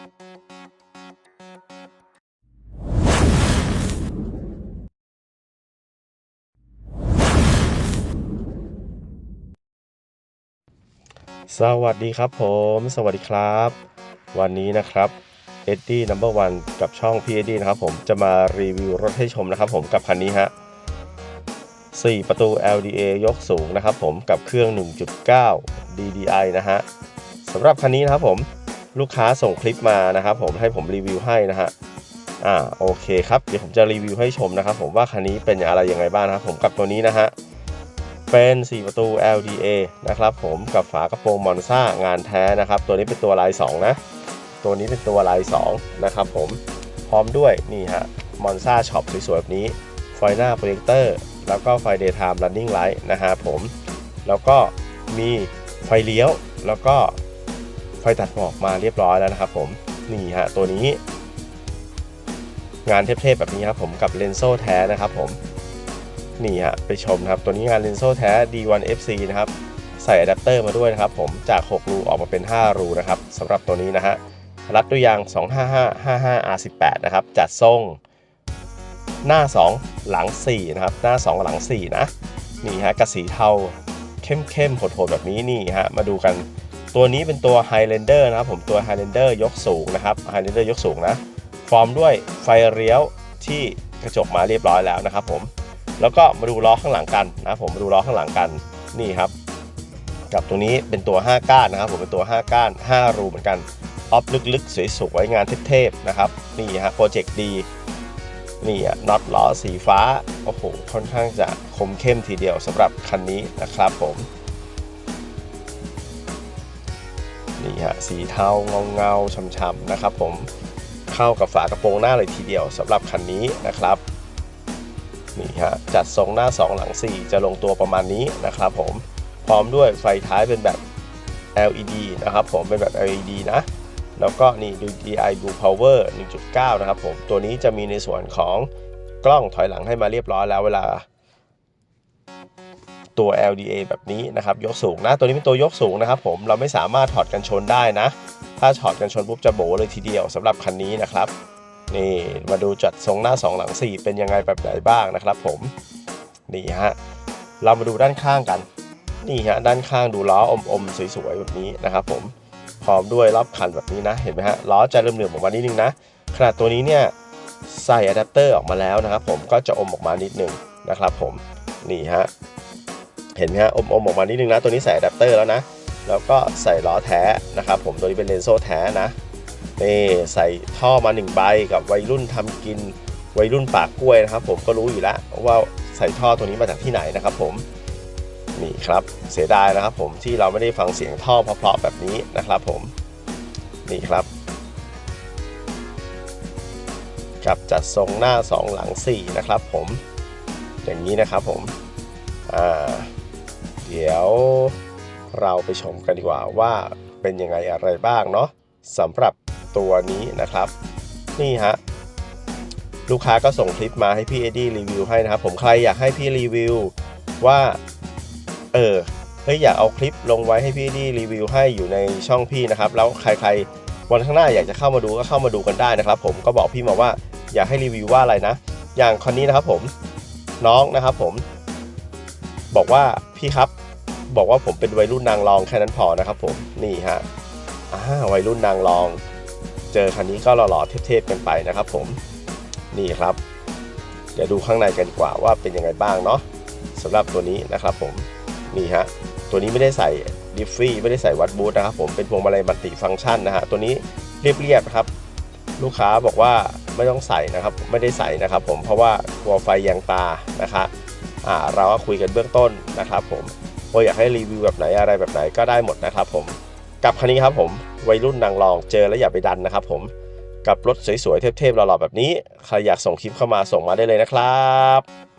สวัสดีครับผม สวัสดีครับ วันนี้นะครับเอ็ดดี้นัมเบอร์วันกับช่องพีเอ็ดดี้นะครับผมจะมารีวิวรถให้ชมนะครับผมกับคันนี้ฮะ4 ประตู LDA ยกสูงนะครับผมกับเครื่อง 1.9 DDI นะฮะสำหรับคันนี้นะครับผม ลูกค้าส่งคลิปมานะครับผมให้ผมรีวิวให้นะฮะอ่าโอเคครับเดี๋ยวผมจะรีวิวให้ชมนะครับผมว่าคันนี้เป็นอะไรยังไงบ้างนะครับผมกับตัวนี้นะฮะเป็น 4 ประตู LDA นะครับผมกับฝากระโปรงมอนซ่างานแท้นะครับ ตัวนี้เป็นตัวลาย 2 นะ ตัวนี้เป็นตัวลาย 2 นะครับผมพร้อมด้วยนี่ฮะมอนซ่าช็อปสวยๆแบบนี้ไฟหน้าโปรเจคเตอร์แล้วก็ไฟ daytime running light นะฮะผม แล้วก็มีไฟเลี้ยวแล้วก็ ไฟตัดหมอกมาเรียบร้อยแล้วนะครับผมนี่ฮะตัวนี้ งานเทพๆแบบนี้ครับผมกับเลนโซ่แท้นะครับผมนี่ฮะไปชมครับตัวนี้งานเลนโซ่แท้ D1 FC นะครับใส่อะแดปเตอร์มาด้วยนะครับผมจาก 6 รูออกมาเป็น 5 รูนะครับสำหรับตัวนี้นะฮะรัดด้วยยาง 255 55 R18 นะครับจัดทรงหน้า 2 หลัง 4 นะครับ หน้า 2 หลัง 4 นะ นี่ฮะกระสีเทาเข้มๆโหดๆแบบนี้นี่ฮะมาดูกัน ตัวนี้เป็นตัว Highlander นะครับผมตัว Highlander ยกสูงนะครับ Highlander ยกสูงนะฟอร์มด้วยไฟเลี้ยวที่กระจกมาเรียบร้อยแล้วนะครับผมแล้วก็มาดูล้อข้างหลังกันนะผมมาดูล้อข้างหลังกันนี่ครับกับตรงนี้เป็นตัว 5 ก้านนะครับผมเป็นตัว 5 ก้าน 5 รูเหมือนกันออฟลึกๆ สวยๆงานเทพๆนะครับนี่ฮะโปรเจกต์ดีนี่อะน็อตล้อสีฟ้า โอ้โห ค่อนข้างจะคมเข้มทีเดียวสำหรับคันนี้นะครับผม ฮะสีเทาเงาๆช่ำๆนะครับผมเข้ากับฝากระโปรงหน้าเลยทีเดียวสำหรับคันนี้นะครับนี่ฮะจัดทรงหน้า 2 หลัง 4 จะลงตัวประมาณนี้นะครับผมพร้อมด้วยไฟท้ายเป็นแบบ LED นะครับผมเป็นแบบ LED นะแล้วก็นี่ดู DI Blue Power 1.9 นะครับผม ตัวนี้จะมีในส่วนของกล้องถอยหลังให้มาเรียบร้อยแล้วเวลา ตัว LDA แบบนี้นะครับยกสูงนะตัวนี้เป็นตัวยกสูงนะครับผมเราไม่สามารถถอดกันชนได้นะ ถ้าถอดกันชนปุ๊บจะโบเลยทีเดียวสำหรับคันนี้นะครับนี่มาดูจัดทรงหน้า 2 หลัง 4 เป็นยังไงแบบไหนบ้างนะครับ ผมนี่ฮะเรามาดูด้านข้างกันนี่ฮะด้านข้างดูล้ออมๆสวยๆแบบนี้นะครับ ผมพร้อมด้วยรอบคันแบบนี้นะเห็นไหมฮะล้อจะเริ่มเหลื่อมๆออกมานิดนึงนะขนาดตัวนี้เนี่ยใส่อะแดปเตอร์ออกมาแล้วนะครับ ผมก็จะอมออกมานิดนึงนะครับ ผมนี่ฮะ เห็นไหมฮะอมๆออกมานิดนึงนะ ตัวนี้ใส่อะแดปเตอร์แล้วนะ แล้วก็ใส่ล้อแท้นะครับผมตัวนี้เป็นเลนโซ่แท้นะนี่ใส่ท่อมา1ใบกับวัยรุ่นทำกินวัยรุ่นปากกล้วยนะครับ ผมก็รู้อยู่แล้วว่าใส่ท่อตัวนี้มาจากที่ไหนนะครับ ผมนี่ครับเสียดายนะครับ ผมที่เราไม่ได้ฟังเสียงท่อเพราะๆแบบนี้นะครับ ผมนี่ครับกับจัดทรงหน้า 2 หลัง 4 นะครับผมอย่างนี้นะครับผมอ่า เดี๋ยวเราไปชมกันดีกว่าว่าเป็นยังไงอะไรบ้างเนาะสำหรับตัวนี้นะครับ นี่ฮะลูกค้าก็ส่งคลิปมาให้พี่เอ็ดดี้รีวิวให้นะครับผมใครอยากให้พี่รีวิวว่าเออเฮ้ยอยากเอาคลิปลงไว้ให้พี่เอ็ดดี้รีวิวให้อยู่ในช่องพี่นะครับ แล้วใครๆวันข้างหน้าอยากจะเข้ามาดูก็เข้ามาดูกันได้นะครับ ผมก็บอกพี่มาว่าอยากให้รีวิวว่าอะไรนะ อย่างคนนี้นะครับผมน้องนะครับผม บอกว่า พี่ครับ บอกว่าผมเป็นวัยรุ่นนางรองแค่นั้นพอนะครับผมนี่ฮะอ่าวัยรุ่นนางรอง เจอคันนี้ก็หล่อๆเทพๆกันไปนะครับ ผมนี่ครับ เดี๋ยวดูข้างในกันกว่าว่าเป็นยังไงบ้างเนาะสำหรับตัวนี้นะครับผมนี่ฮะตัวนี้ไม่ได้ใส่ดิฟฟี่ไม่ได้ใส่วัดบูทนะครับผมเป็นพวงมาลัยมัลติฟังก์ชันนะฮะตัวนี้เรียบๆครับ ลูกค้าบอกว่าไม่ต้องใส่นะครับ ไม่ได้ใส่นะครับ ผมเพราะว่ากลัวไฟแยงตานะคะ เราก็คุยกันเบื้องต้นนะครับผมว่าอยากให้รีวิวแบบไหนอะไรแบบไหนก็ได้หมดนะครับผมกับคันนี้ครับผมวัยรุ่นนางรองเจอแล้วอย่าไปดันนะครับผมกับรถสวยๆเทพๆหล่อๆแบบนี้ใครอยากส่งคลิปเข้ามาส่งมาได้เลยนะครับ